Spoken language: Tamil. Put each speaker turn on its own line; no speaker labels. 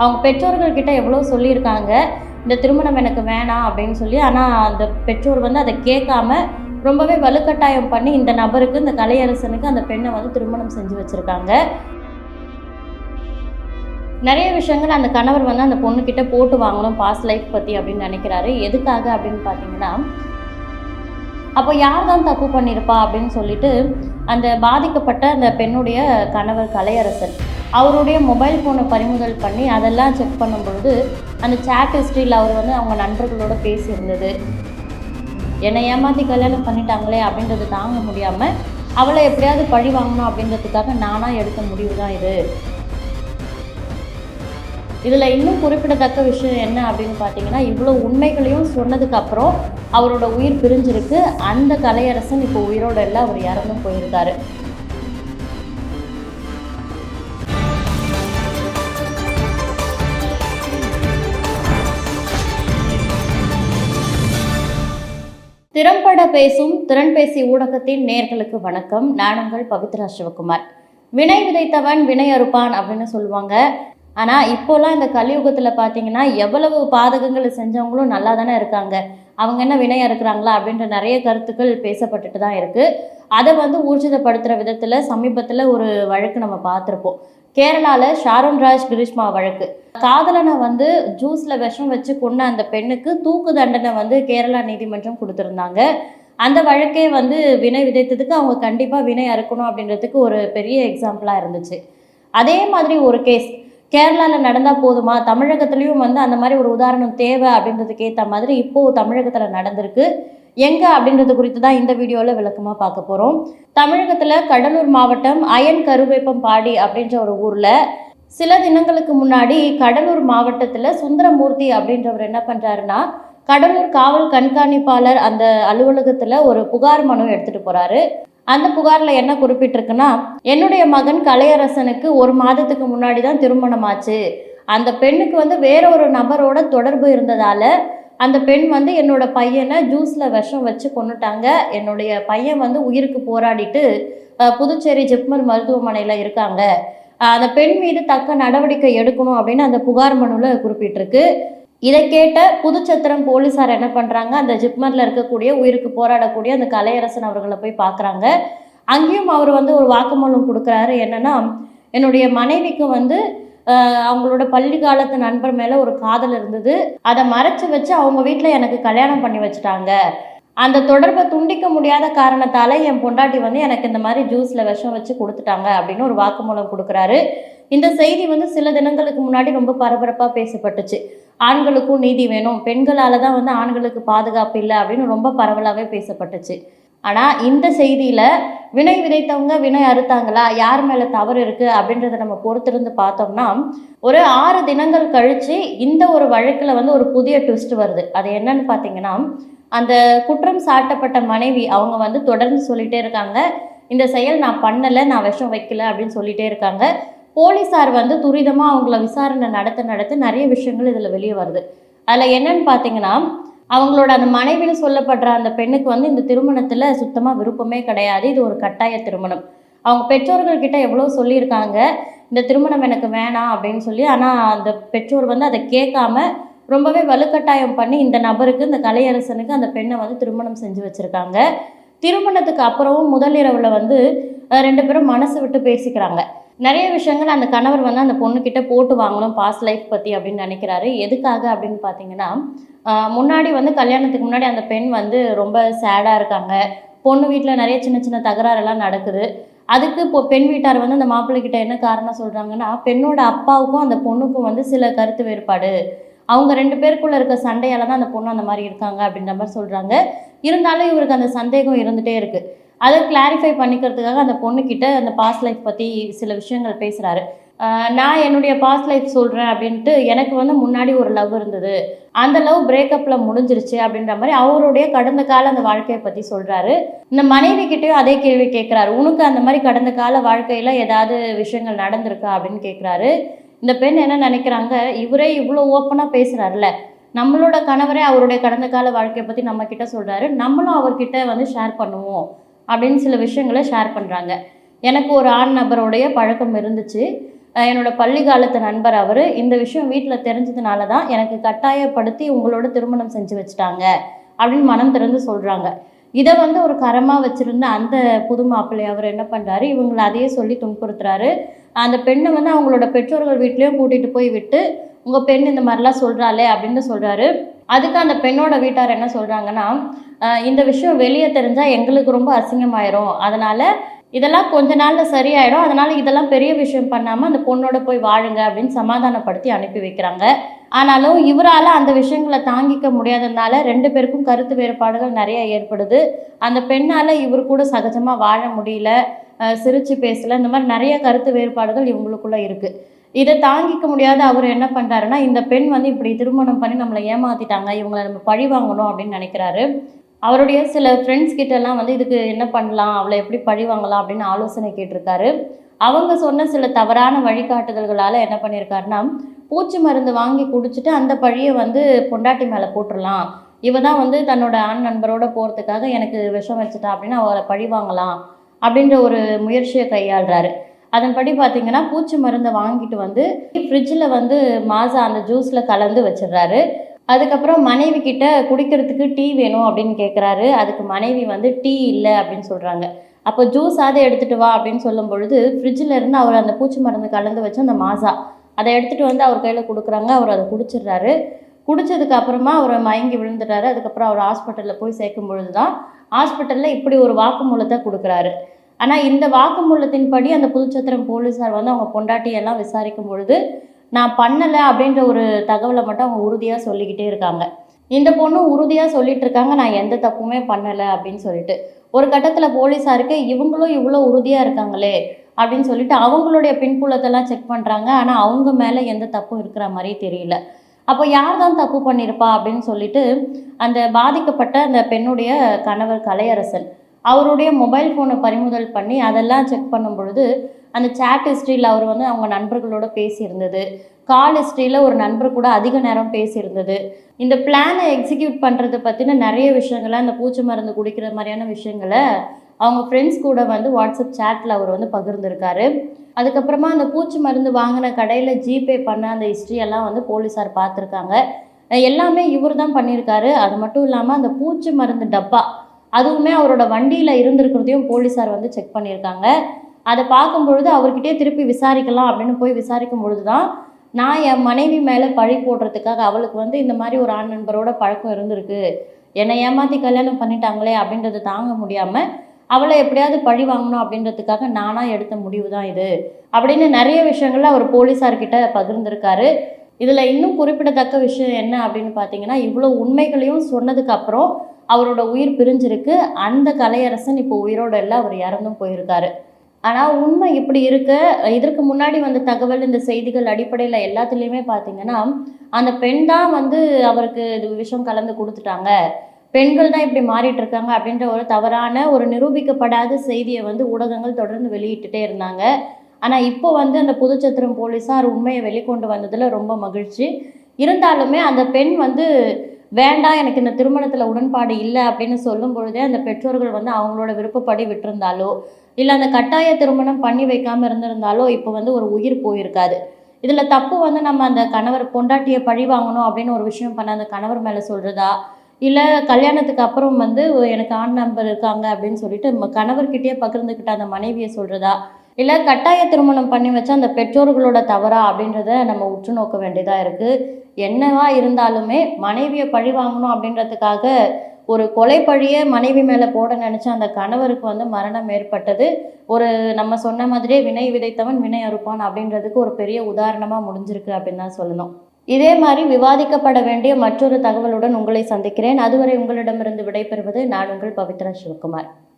அவங்க பெற்றோர்கள்கிட்ட எவ்வளோ சொல்லியிருக்காங்க இந்த திருமணம் எனக்கு வேணாம் அப்படின்னு சொல்லி ஆனால் அந்த பெற்றோர் வந்து அதை கேட்காம ரொம்பவே வலுக்கட்டாயம் பண்ணி இந்த நபருக்கு இந்த கலையரசனுக்கு அந்த பெண்ணை வந்து திருமணம் செஞ்சு வச்சுருக்காங்க. நிறைய விஷயங்கள் அந்த கணவர் வந்து அந்த பொண்ணுக்கிட்ட போட்டு வாங்கணும் பாஸ் லைஃப் பற்றி அப்படின்னு நினைக்கிறாரு. எதுக்காக அப்படின்னு பார்த்தீங்கன்னா அப்போ யார் தான் தப்பு பண்ணியிருப்பா அப்படின்னு சொல்லிட்டு அந்த பாதிக்கப்பட்ட அந்த பெண்ணுடைய கணவர் கலையரசன் அவருடைய மொபைல் ஃபோனை பறிமுதல் பண்ணி அதெல்லாம் செக் பண்ணும்பொழுது அந்த சேட் ஹிஸ்ட்ரியில் அவர் வந்து அவங்க நண்பர்களோட பேசியிருந்தது. என்னை ஏமாற்றி கல்யாணம் பண்ணிட்டாங்களே அப்படின்றது தாங்க முடியாமல் அவளை எப்படியாவது பழி வாங்கணும் அப்படின்றதுக்காக நானாக எடுத்த முடிவு தான் இது. இதில் இன்னும் குறிப்பிடத்தக்க விஷயம் என்ன அப்படின்னு பார்த்தீங்கன்னா இவ்வளோ உண்மைகளையும் சொன்னதுக்கு அப்புறம் அவரோட உயிர் பிரிஞ்சிருக்கு. அந்த கலையரசன் இப்போ உயிரோட இல்லை அவர் இறந்து போயிருக்காரு. திறம்பட பேசும் திறன்பேசி ஊடகத்தின் நேர்களுக்கு வணக்கம். நான் உங்கள் பவித்ரா சிவகுமார். வினை விதைத்தவன் வினை அறுப்பான் அப்படின்னு சொல்லுவாங்க. ஆனால் இப்போலாம் இந்த கலியுகத்தில் பார்த்தீங்கன்னா எவ்வளவு பாதகங்களை செஞ்சவங்களும் நல்லா தானே இருக்காங்க. அவங்க என்ன வினை அறுக்கிறாங்களா அப்படின்ற நிறைய கருத்துக்கள் பேசப்பட்டுட்டு தான் இருக்குது அதை வந்து ஊர்ஜிதப்படுத்துகிற விதத்தில் சமீபத்தில் ஒரு வழக்கு நம்ம பார்த்துருப்போம். கேரளாவில் ஷாருன் ராஜ் கிரிஷ்மா வழக்கு. காதலனை வந்து ஜூஸில் விஷம் வச்சு கொண்ட அந்த பெண்ணுக்கு தூக்கு தண்டனை வந்து கேரளா நீதிமன்றம் கொடுத்துருந்தாங்க. அந்த வழக்கே வந்து வினை விதைத்ததுக்கு அவங்க கண்டிப்பாக வினை அறுக்கணும் அப்படின்றதுக்கு ஒரு பெரிய எக்ஸாம்பிளாக இருந்துச்சு. அதே மாதிரி ஒரு கேஸ் கேரளாவில் நடந்தால் போதுமா? தமிழகத்துலேயும் வந்து அந்த மாதிரி ஒரு உதாரணம் தேவை அப்படின்றதுக்கு ஏற்ற மாதிரி இப்போது தமிழகத்தில் நடந்திருக்கு. எங்கே அப்படின்றது குறித்து தான் இந்த வீடியோவில் விளக்கமாக பார்க்க போகிறோம் தமிழகத்தில் கடலூர் மாவட்டம் அயன் கருவேப்பம் பாடி அப்படின்ற ஒரு ஊரில் சில தினங்களுக்கு முன்னாடி கடலூர் மாவட்டத்தில் சுந்தரமூர்த்தி அப்படின்றவர் என்ன பண்ணுறாருன்னா கடலூர் காவல் கண்காணிப்பாளர் அந்த அலுவலகத்தில் ஒரு புகார் மனு எடுத்துகிட்டு போகிறாரு அந்த புகாரில் என்ன குறிப்பிட்டிருக்குன்னா என்னுடைய மகன் கலையரசனுக்கு ஒரு மாதத்துக்கு முன்னாடி தான் திருமணம் ஆச்சு அந்த பெண்ணுக்கு வந்து வேற ஒரு நபரோட தொடர்பு இருந்ததால் அந்த பெண் வந்து என்னோட பையனை ஜூஸில் விஷம் வச்சு கொண்டுட்டாங்க என்னுடைய பையன் வந்து உயிருக்கு போராடிட்டு புதுச்சேரி ஜிப்மர் மருத்துவமனையில் இருக்காங்க. அந்த பெண் மீது தக்க நடவடிக்கை எடுக்கணும் அப்படின்னு அந்த புகார் மனுவில் குறிப்பிட்டிருக்கு. இதை கேட்ட புதுச்சத்திரம் போலீஸார் என்ன பண்ணுறாங்க அந்த ஜிப்மரில் இருக்கக்கூடிய உயிருக்கு போராடக்கூடிய அந்த கலையரசன் அவர்களை போய் பார்க்குறாங்க அங்கேயும் அவர் வந்து ஒரு வாக்குமூலம் கொடுக்குறாரு. என்னென்னா என்னுடைய மனைவிக்கு வந்து அவங்களோட பள்ளி காலத்து நண்பர் மேலே ஒரு காதல் இருந்தது. அதை மறைச்சு வச்சு அவங்க வீட்டில் எனக்கு கல்யாணம் பண்ணி வச்சுட்டாங்க. அந்த தொடர்பை துண்டிக்க முடியாத காரணத்தால் என் பொண்டாட்டி வந்து எனக்கு இந்த மாதிரி ஜூஸில் விஷம் வச்சு கொடுத்துட்டாங்க அப்படின்னு ஒரு வாக்குமூலம் கொடுக்குறாரு. இந்த செய்தி வந்து சில தினங்களுக்கு முன்னாடி ரொம்ப பரபரப்பாக பேசப்பட்டுச்சு. ஆண்களுக்கும் நீதி வேணும். பெண்களால் தான் வந்து ஆண்களுக்கு பாதுகாப்பு இல்லை அப்படின்னு ரொம்ப பரவலாகவே பேசப்பட்டுச்சு. ஆனால் இந்த செய்தியில் வினை விதைத்தவங்க வினை அறுத்தாங்களா? யார் மேலே தவறு இருக்குது அப்படின்றத நம்ம பொறுத்திருந்து பார்த்தோம்னா ஒரு ஆறு தினங்கள் கழித்து இந்த ஒரு வழக்கில் வந்து ஒரு புதிய ட்விஸ்ட் வருது. அது என்னன்னு பார்த்தீங்கன்னா அந்த குற்றம் சாட்டப்பட்ட மனைவி அவங்க வந்து தொடர்ந்து சொல்லிகிட்டே இருக்காங்க. இந்த செயல் நான் பண்ணலை நான் விஷம் வைக்கல அப்படின்னு சொல்லிகிட்டே இருக்காங்க. போலீஸார் வந்து துரிதமாக அவங்கள விசாரணை நடத்த நடத்த நிறைய விஷயங்கள் இதில் வெளியே வருது. அதில் என்னன்னு பார்த்தீங்கன்னா அவங்களோட அந்த மனைவின்னு சொல்லப்படுற அந்த பெண்ணுக்கு வந்து இந்த திருமணத்தில் சுத்தமாக விருப்பமே கிடையாது. இது ஒரு கட்டாய திருமணம். அவங்க பெற்றோர்கள் கிட்ட எவ்வளோ சொல்லியிருக்காங்க இந்த திருமணம் எனக்கு வேணாம் அப்படின்னு சொல்லி ஆனால் அந்த பெற்றோர் வந்து அதை கேட்காம ரொம்பவே வலுக்கட்டாயம் பண்ணி இந்த நபருக்கு இந்த கலையரசனுக்கு அந்த பெண்ணை வந்து திருமணம் செஞ்சு வச்சுருக்காங்க. திருமணத்துக்கு அப்புறமும் முதலிரவில் வந்து ரெண்டு பேரும் மனசு விட்டு பேசிக்கிறாங்க. நிறைய விஷயங்கள் அந்த கணவர் வந்து அந்த பொண்ணுக்கிட்ட போட்டு வாங்கணும் பாஸ் லைஃப் பற்றி அப்படின்னு நினைக்கிறாரு. எதுக்காக அப்படின்னு பார்த்தீங்கன்னா முன்னாடி வந்து கல்யாணத்துக்கு முன்னாடி அந்த பெண் வந்து ரொம்ப சேடாக இருக்காங்க. பொண்ணு வீட்டில் நிறைய சின்ன சின்ன தகராறெல்லாம் நடக்குது. அதுக்கு இப்போ பெண் வீட்டார் வந்து அந்த மாப்பிள்ளைகிட்ட என்ன காரணம் சொல்கிறாங்கன்னா பெண்ணோட அப்பாவுக்கும் அந்த பொண்ணுக்கும் வந்து சில கருத்து வேறுபாடு. அவங்க ரெண்டு பேருக்குள்ளே இருக்க சண்டையால் தான் அந்த பொண்ணு அந்த மாதிரி இருக்காங்க அப்படின்ற மாதிரி சொல்கிறாங்க இருந்தாலும் இவருக்கு அந்த சந்தேகம் இருந்துகிட்டே இருக்குது அதை கிளாரிஃபை பண்ணிக்கிறதுக்காக அந்த பொண்ணுக்கிட்ட அந்த பாஸ்ட் லைஃப் பற்றி சில விஷயங்கள் பேசுகிறாரு நான் என்னுடைய பாஸ்ட் லைஃப் சொல்கிறேன் அப்படின்ட்டு எனக்கு வந்து முன்னாடி ஒரு லவ் இருந்தது. அந்த லவ் பிரேக்கப்பில் முடிஞ்சிருச்சு அப்படின்ற மாதிரி அவருடைய கடந்த கால அந்த வாழ்க்கையை பற்றி சொல்கிறாரு இந்த மனைவி கிட்டேயும் அதே கேள்வி கேட்குறாரு உனக்கு அந்த மாதிரி கடந்த கால வாழ்க்கையில் ஏதாவது விஷயங்கள் நடந்திருக்கா அப்படின்னு கேட்குறாரு இந்த பெண் என்ன நினைக்கிறாங்க? இவரே இவ்வளோ ஓப்பனாக பேசுகிறாருல நம்மளோட கணவரே அவருடைய கடந்த கால வாழ்க்கையை பற்றி நம்ம கிட்ட சொல்கிறாரு நம்மளும் அவர்கிட்ட வந்து ஷேர் பண்ணுவோம். அப்படின்னு சில விஷயங்களை ஷேர் பண்ணுறாங்க எனக்கு ஒரு ஆண் நபருடைய பழக்கம் இருந்துச்சு. என்னோட பள்ளி காலத்து நண்பர் அவர் இந்த விஷயம் வீட்டில் தெரிஞ்சதுனால தான் எனக்கு கட்டாயப்படுத்தி உங்களோட திருமணம் செஞ்சு வச்சுட்டாங்க அப்படின்னு மனம் திறந்து சொல்கிறாங்க இதை வந்து ஒரு கரமாக வச்சுருந்த அந்த புது மாப்பிள்ளை அவர் என்ன பண்ணுறாரு இவங்களை அதையே சொல்லி துன்புறுத்துறாரு. அந்த பெண்ணை வந்து அவங்களோட பெற்றோர்கள் வீட்லேயும் கூட்டிகிட்டு போய் விட்டு உங்கள் பெண் இந்த மாதிரிலாம் சொல்கிறாளே அப்படின்னு சொல்கிறாரு அதுக்கு அந்த பெண்ணோட வீட்டார் என்ன சொல்கிறாங்கன்னா இந்த விஷயம் வெளியே தெரிஞ்சால் எங்களுக்கு ரொம்ப அசிங்கமாயிரும். அதனால் இதெல்லாம் கொஞ்ச நாளில் சரியாயிடும். அதனால் இதெல்லாம் பெரிய விஷயம் பண்ணாமல் அந்த பொண்ணோட போய் வாழுங்க அப்படின்னு சமாதானப்படுத்தி அனுப்பி வைக்கிறாங்க. ஆனாலும் இவரால் அந்த விஷயங்களை தாங்கிக்க முடியாததுனால ரெண்டு பேருக்கும் கருத்து வேறுபாடுகள் நிறைய ஏற்படுது. அந்த பெண்ணால் இவர் கூட சகஜமாக வாழ முடியல. சிரித்து சிரிச்சு இந்த மாதிரி நிறைய கருத்து வேறுபாடுகள் இவங்களுக்குள்ளே இருக்குது இதை தாங்கிக்க முடியாத அவர் என்ன பண்ணுறாருன்னா இந்த பெண் வந்து இப்படி திருமணம் பண்ணி நம்மளை ஏமாத்திட்டாங்க இவங்களை நம்ம பழி வாங்கணும் அப்படின்னு நினைக்கிறாரு. அவருடைய சில ஃப்ரெண்ட்ஸ் கிட்டலாம் வந்து இதுக்கு என்ன பண்ணலாம் அவளை எப்படி பழி வாங்கலாம் அப்படின்னு ஆலோசனை கேட்டிருக்காரு. அவங்க சொன்ன சில தவறான வழிகாட்டுதல்களால் என்ன பண்ணியிருக்காருன்னா பூச்சி மருந்து வாங்கி குடிச்சிட்டு அந்த பழியை வந்து பொண்டாட்டி மேலே போட்டுடலாம். இவ தான் வந்து தன்னோட ஆண் நண்பரோட போகிறதுக்காக எனக்கு விஷம் வச்சுட்டா அப்படின்னு அவளை பழி வாங்கலாம் அப்படின்ற ஒரு முயற்சியை கையாளுறாரு. அதன்படி பார்த்தீங்கன்னா பூச்சி மருந்தை வாங்கிட்டு வந்து ஃப்ரிட்ஜில் வந்து மாசா அந்த ஜூஸில் கலந்து வச்சிடுறாரு. அதுக்கப்புறம் மனைவி கிட்ட குடிக்கிறதுக்கு டீ வேணும் அப்படின்னு கேட்குறாரு அதுக்கு மனைவி வந்து டீ இல்லை அப்படின்னு சொல்கிறாங்க அப்போ ஜூஸ் அதை எடுத்துகிட்டு வா அப்படின்னு சொல்லும் பொழுது ஃப்ரிட்ஜில் இருந்து அவர் அந்த பூச்சி மருந்து கலந்து வச்சு அந்த மாசா அதை எடுத்துகிட்டு வந்து அவர் கையில் கொடுக்குறாங்க. அவர் அதை குடிச்சிடுறாரு. குடித்ததுக்கு அப்புறமா அவர் மயங்கி விழுந்துட்டாரு அதுக்கப்புறம் அவர் ஹாஸ்பிட்டலில் போய் சேர்க்கும் பொழுது தான் ஹாஸ்பிட்டலில் இப்படி ஒரு வாக்குமூலத்தை கொடுக்குறாரு. ஆனால் இந்த வாக்குமூலத்தின்படி அந்த புதுச்சத்திரம் போலீஸார் வந்து அவங்க பொண்டாட்டியெல்லாம் விசாரிக்கும் பொழுது நான் பண்ணலை அப்படின்ற ஒரு தகவலை மட்டும் அவங்க உறுதியாக சொல்லிக்கிட்டே இருக்காங்க. இந்த பொண்ணும் உறுதியாக சொல்லிட்டு இருக்காங்க நான் எந்த தப்புமே பண்ணலை அப்படின்னு சொல்லிட்டு. ஒரு கட்டத்தில் போலீஸாருக்கு இவங்களும் இவ்வளோ உறுதியாக இருக்காங்களே அப்படின்னு சொல்லிட்டு அவங்களுடைய பின்புலத்தெல்லாம் செக் பண்ணுறாங்க ஆனால் அவங்க மேலே எந்த தப்பும் இருக்கிற மாதிரி தெரியல. அப்போ யார் தான் தப்பு பண்ணியிருப்பா அப்படின்னு சொல்லிட்டு அந்த பாதிக்கப்பட்ட அந்த பெண்ணுடைய கணவர் கலையரசன் அவருடைய மொபைல் ஃபோனை பறிமுதல் பண்ணி அதெல்லாம் செக் பண்ணும் பொழுது அந்த சேட் ஹிஸ்ட்ரியில் அவர் வந்து அவங்க நண்பர்களோட பேசியிருந்தது. கால் ஹிஸ்ட்ரியில் ஒரு நண்பர் கூட அதிக நேரம் பேசியிருந்தது. இந்த பிளானை எக்ஸிக்யூட் பண்ணுறது பற்றின நிறைய விஷயங்களை அந்த பூச்சி மருந்து குடிக்கிற மாதிரியான விஷயங்களை அவங்க ஃப்ரெண்ட்ஸ் கூட வந்து வாட்ஸ்அப் சேட்டில் அவர் வந்து பகிர்ந்திருக்காரு. அதுக்கப்புறமா அந்த பூச்சி மருந்து வாங்கின கடையில் ஜிபே பண்ண அந்த ஹிஸ்ட்ரியெல்லாம் எல்லாம் வந்து போலீஸார் பார்த்துருக்காங்க. எல்லாமே இவர் தான் பண்ணியிருக்காரு. அது மட்டும் இல்லாமல் அந்த பூச்சி மருந்து டப்பா அதுவுமே அவரோட வண்டியில் இருந்திருக்கிறதையும் போலீஸார் வந்து செக் பண்ணியிருக்காங்க. அதை பார்க்கும் பொழுது அவர்கிட்டயே திருப்பி விசாரிக்கலாம் அப்படின்னு போய் விசாரிக்கும் பொழுது தான் நான் என் மனைவி மேலே பழி போடுறதுக்காக அவளுக்கு வந்து இந்த மாதிரி ஒரு ஆண் நண்பரோட பழக்கம் இருந்திருக்கு. என்னை ஏமாற்றி கல்யாணம் பண்ணிட்டாங்களே அப்படின்றத தாங்க முடியாமல் அவளை எப்படியாவது பழி வாங்கணும் அப்படின்றதுக்காக நானாக எடுத்த முடிவு தான் இது அப்படின்னு நிறைய விஷயங்கள்ல அவர் போலீஸார்கிட்ட பகிர்ந்திருக்காரு. இதில் இன்னும் குறிப்பிடத்தக்க விஷயம் என்ன அப்படின்னு பார்த்தீங்கன்னா இவ்வளோ உண்மைகளையும் சொன்னதுக்கு அப்புறம் அவரோட உயிர் பிரிஞ்சிருக்கு. அந்த கலையரசன் இப்போ உயிரோட இல்லை அவர் இறந்தும் போயிருக்காரு. ஆனால் உண்மை இப்படி இருக்க. இதற்கு முன்னாடி வந்த தகவல் இந்த செய்திகள் அடிப்படையில் எல்லாத்துலேயுமே பார்த்தீங்கன்னா அந்த பெண் தான் வந்து அவருக்கு இது விஷம் கலந்து கொடுத்துட்டாங்க. பெண்கள் தான் இப்படி மாறிட்டு இருக்காங்க அப்படின்ற ஒரு தவறான ஒரு நிரூபிக்கப்படாத செய்தியை வந்து ஊடகங்கள் தொடர்ந்து வெளியிட்டுட்டே இருந்தாங்க. ஆனால் இப்போ வந்து அந்த புதுச்சத்திரம் போலீஸார் உண்மையை வெளிக்கொண்டு வந்ததில் ரொம்ப மகிழ்ச்சி. இருந்தாலுமே அந்த பெண் வந்து வேண்டாம் எனக்கு இந்த திருமணத்தில் உடன்பாடு இல்லை அப்படின்னு சொல்லும் பொழுதே அந்த பெற்றோர்கள் வந்து அவங்களோட விருப்பப்படி விட்டிருந்தாலோ இல்லை அந்த கட்டாய திருமணம் பண்ணி வைக்காமல் இருந்திருந்தாலோ இப்போ வந்து ஒரு உயிர் போயிருக்காது. இதில் தப்பு வந்து நம்ம அந்த கணவர் பொண்டாட்டியை பழி வாங்கணும் அப்படின்னு ஒரு விஷயம் பண்ண அந்த கணவர் மேலே சொல்கிறதா இல்லை கல்யாணத்துக்கு அப்புறம் வந்து எனக்கு ஆண் நண்பர் இருக்காங்க அப்படின்னு சொல்லிட்டு ம- கணவர்கிட்டயே பகிர்ந்துக்கிட்ட அந்த மனைவியை சொல்கிறதா இல்லை கட்டாய திருமணம் பண்ணி வச்சா அந்த பெற்றோர்களோட தவறா அப்படின்றத நம்ம உற்று நோக்க வேண்டியதாக இருக்குது என்னவா இருந்தாலுமே மனைவியை பழி வாங்கணும் அப்படின்றதுக்காக ஒரு கொலை பழியை மனைவி மேலே போட நினச்ச அந்த கணவருக்கு வந்து மரணம் ஏற்பட்டது. ஒரு நம்ம சொன்ன மாதிரியே வினை விதைத்தவன் வினை அறுப்பான் அப்படின்றதுக்கு ஒரு பெரிய உதாரணமாக முடிஞ்சிருக்கு அப்படின்னு தான் சொல்லணும். இதே மாதிரி விவாதிக்கப்பட வேண்டிய மற்றொரு தகவலுடன் உங்களை சந்திக்கிறேன். அதுவரை உங்களிடமிருந்து விடைபெறுவது நான் உங்கள் பவித்ரா சிவகுமார்.